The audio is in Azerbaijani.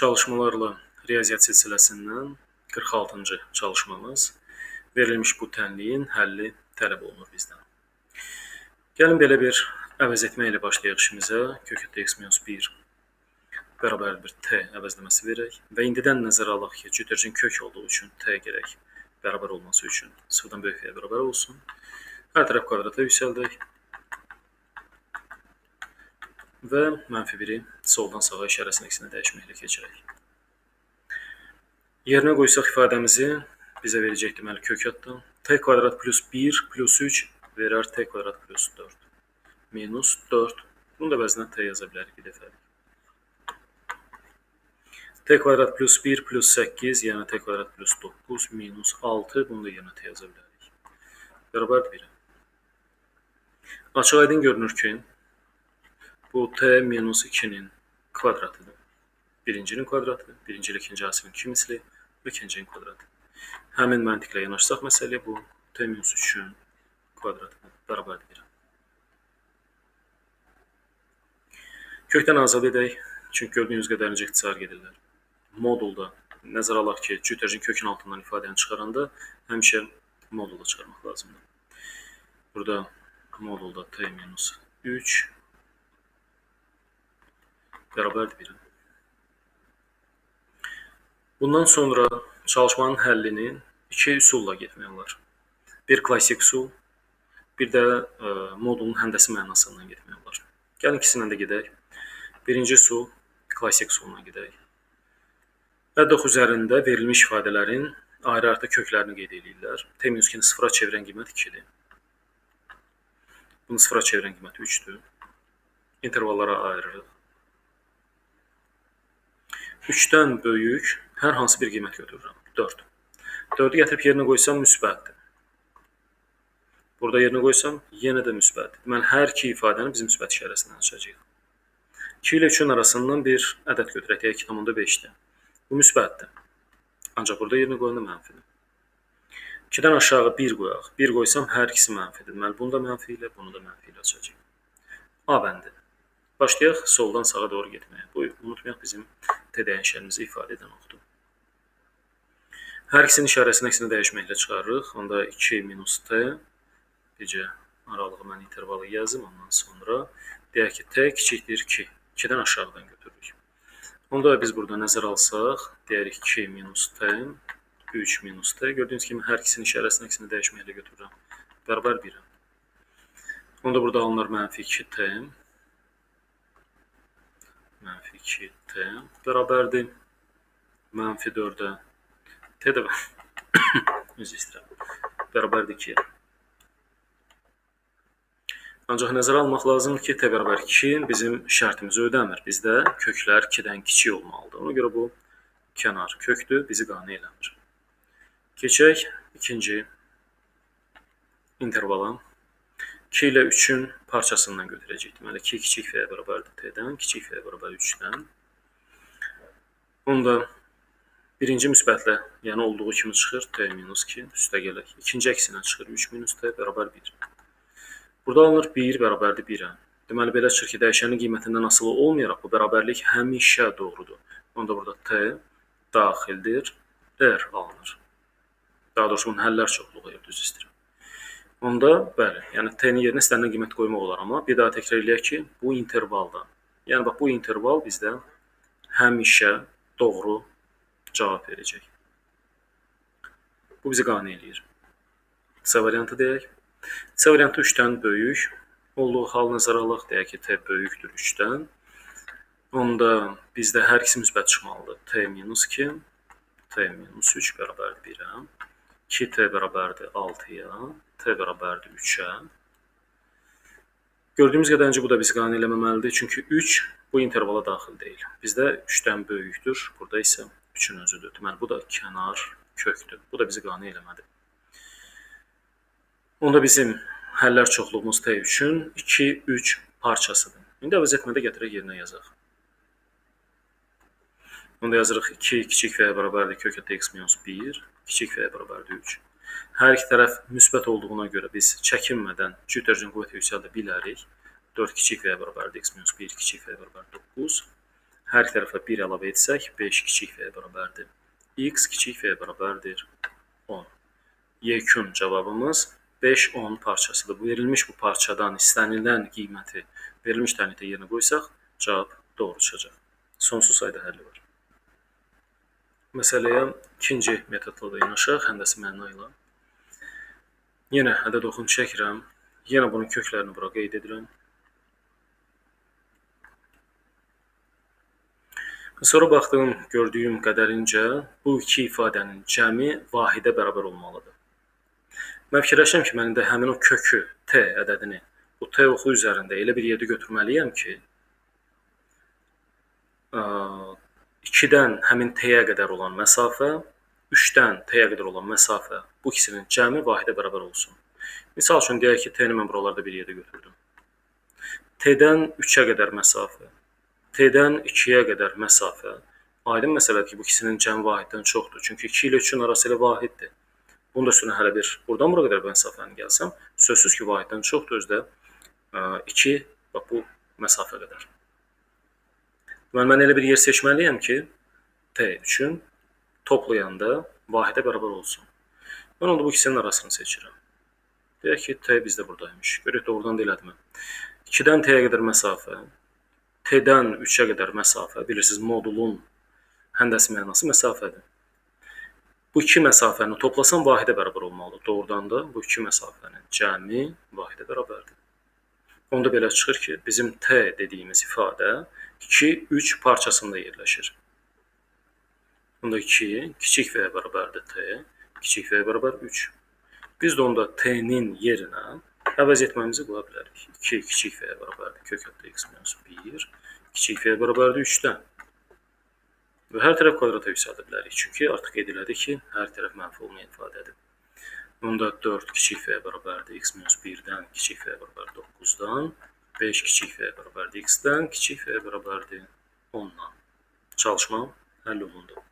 çalışmalarla riyaziyyat silsiləsindən 46-cı çalışmamız verilmiş bu tənliyin həlli tələb olunur bizdən. Gəlin belə bir əvəz etmə ilə başlayaq işimizə. Kök x minus 1 bərabər bir t əvəzləməsi verək və indidən nəzərə alaq ki, cütərcin kök olduğu üçün t gərək bərabər olması üçün sıfırdan böyük və bərabər olsun. Hər tərəf kvadrata yüksəldək və mənfi 1-i soldan sağa işarəsinin əksinə dəyişməklə keçirək. Yerinə qoysaq ifadəmizi bizə verəcək deməli kök addan. t kvadrat plus 1 plus 3 verər t kvadrat plus 4 minus 4. Bunu da əvəzinə t yaza bilərik bir dəfəlik. t kvadrat plus 1 plus 8 yəni t kvadrat plus 9 minus 6 bunu da yerinə t yaza bilərik. Bərabərdir 1-ə. Açıq aydın görünür ki, Bu t minus 2-nin kvadratıdır. Birincinin kvadratı, birinci ilə ikinci asimin iki misli və ikincinin kvadratı. Həmin məntiqlə yanaşsaq məsələyə bu t minus 3-ün kvadratına bərabərdir. Kökdən azad edək. Çünki gördüyünüz qədər necə ixtisar gedirlər. Modulda nəzərə alaq ki, cütərcin kökün altından ifadəni çıxaranda həmişə modulda çıxarmaq lazımdır. Burada modulda t minus 3 bərabərdir 1-ə. Bundan sonra çalışmanın həllini iki üsulla getmək olar. Bir klassik üsul, bir də ə, e, modulun həndəsi mənasından getmək olar. Gəlin ikisindən də gedək. Birinci üsul klassik üsulla gedək. Ədəx üzərində verilmiş ifadələrin ayrı-ayrı köklərini qeyd edirlər. T-2-ni sıfıra çevirən qiymət 2-dir. Bunu sıfıra çevirən qiymət 3-dür. İntervallara ayırırıq. 3-dən böyük hər hansı bir qiymət götürürəm. 4. 4-ü gətirib yerinə qoysam müsbətdir. Burada yerinə qoysam yenə də müsbətdir. Deməli, hər iki ifadəni biz müsbət işarəsindən açacağıq. 2 ilə 3-ün arasından bir ədəd götürək, deyək 2,5-dir. Bu müsbətdir. Ancaq burada yerinə qoyanda mənfidir. 2-dən aşağı 1 qoyaq. 1 qoysam hər ikisi mənfidir. Deməli, bunu da mənfi ilə, bunu da mənfi ilə açacağıq. A bəndi. Başlayaq soldan sağa doğru getməyə. Bu unutmayaq bizim t dəyişənimizi ifadə edən oxdur. Hər ikisinin işarəsini əksinə dəyişməklə çıxarırıq. Onda 2 minus t necə aralığı mən intervalı yazım ondan sonra deyək ki t kiçikdir 2. 2-dən aşağıdan götürürük. Onda biz burada nəzər alsaq, deyərik 2 minus t 3 minus t. Gördüyünüz kimi hər ikisinin işarəsini əksinə dəyişməklə götürürəm. Bərabər 1-ə. Onda burada alınır mənfi 2t mənfi 2t bərabərdir. Mənfi 4-ə t də üzr istəyirəm. Bərabərdir 2-yə. Ancaq nəzərə almaq lazımdır ki, t bərabər 2 bizim şərtimizi ödəmir. Bizdə köklər 2-dən kiçik olmalıdır. Ona görə bu kənar kökdür, bizi qane eləmir. Keçək ikinci intervala. 2 ilə 3-ün parçasından götürəcəyik. Deməli 2 kiçik f bərabərdir t-dən, kiçik f bərabər 3-dən. Bunu da birinci müsbətlə, yəni olduğu kimi çıxır t minus 2 üstə gələk. İkinci əksinə çıxır 3 minus t bərabər 1. Burada alınır 1 bərabərdir 1-ə. Deməli belə çıxır ki, dəyişənin qiymətindən asılı olmayaraq bu bərabərlik həmişə doğrudur. Onda burada t daxildir, r alınır. Daha doğrusu bunun həllər çoxluğu düz istəyirəm. Onda bəli, yəni t-nin yerinə istənilən qiymət qoymaq olar, amma bir daha təkrar eləyək ki, bu intervalda. Yəni bax bu interval bizdə həmişə doğru cavab verəcək. Bu bizi qane eləyir. C variantı deyək. C variantı 3-dən böyük olduğu hal nəzərə alaq. Deyək ki, t böyükdür 3-dən. Onda bizdə hər ikisi müsbət çıxmalıdır. t minus 2, t minus 3 bərabərdir 1-ə. 2t bərabərdir 6-ya, t bərabərdir 3-ə. Gördüyümüz qədərincə bu da bizi qane eləməməlidir. Çünki 3 bu intervala daxil deyil. Bizdə 3-dən böyükdür. Burada isə 3-ün özüdür. Deməli, bu da kənar kökdür. Bu da bizi qane eləmədi. Onda bizim həllər çoxluğumuz t üçün 2, 3 parçasıdır. İndi əvəz etmədə gətirək yerinə yazaq. Onda yazırıq 2 kiçik v bərabərdir kök x minus 1, kiçik v bərabərdir 3. Hər iki tərəf müsbət olduğuna görə biz çəkinmədən cütərcin qüvvəti yüksəldə bilərik. 4 kiçik v bərabərdir x minus 1, kiçik v bərabərdir 9. hər iki tərəfə 1 əlavə etsək, 5 kiçik v bərabərdir. x kiçik v bərabərdir 10. Yekun cavabımız 5 10 parçasıdır. Bu verilmiş bu parçadan istənilən qiyməti verilmiş tənlikdə yerinə qoysaq, cavab doğru çıxacaq. Sonsuz sayda həlli var. Məsələyə ikinci metodla da yanaşaq, həndəsi məna ilə. Yenə ədəd oxunu çəkirəm. Yenə bunun köklərini bura qeyd edirəm. Sonra baxdığım, gördüyüm qədərincə bu iki ifadənin cəmi vahidə bərabər olmalıdır. Mən fikirləşirəm ki, mən indi həmin o kökü t ədədini bu t oxu üzərində elə bir yerdə götürməliyəm ki, 2-dən həmin t-yə qədər olan məsafə, 3-dən t-yə qədər olan məsafə bu ikisinin cəmi vahidə bərabər olsun. Misal üçün deyək ki, t-ni mən buralarda bir yerdə götürdüm. T-dən 3-ə qədər məsafə, T-dən 2-yə qədər məsafə aydın məsələdir ki, bu ikisinin cəmi vahiddən çoxdur. Çünki 2 ilə 3-ün arası elə vahiddir. Bunun da üstünə hələ bir buradan bura qədər məsafəni gəlsəm, sözsüz ki, vahiddən çoxdur özdə 2 bax bu məsafə qədər. Deməli mən elə bir yer seçməliyəm ki, t üçün toplayanda vahidə bərabər olsun. Mən onda bu ikisinin arasını seçirəm. Deyək ki, t bizdə buradaymış. Görək doğrudan da elədimi? 2-dən t-yə qədər məsafə, t-dən 3-ə qədər məsafə, bilirsiniz modulun həndəsi mənası məsafədir. Bu iki məsafəni toplasam vahidə bərabər olmalıdır. Doğrudan da bu iki məsafənin cəmi vahidə bərabərdir. Onda belə çıxır ki, bizim t dediyimiz ifadə 2, 3 parçasında yerləşir. Bunda 2, kiçik v bərabərdir t, kiçik v bərabər 3. Biz də onda t-nin yerinə əvəz etməmizi qoya bilərik. 2 kiçik v bərabərdir kök altı x minus 1, kiçik v bərabərdir 3-dən. Və hər tərəf kvadrata yüksəldə bilərik. Çünki artıq qeyd elədik ki, hər tərəf mənfi olmayan ifadədir. Bunda 4 kiçik v bərabərdir x minus 1-dən, kiçik v bərabərdir 9-dan, 5 kiçik v bərabərdir x-dən, kiçik v bərabərdir 10-dan. Çalışma həll olundu.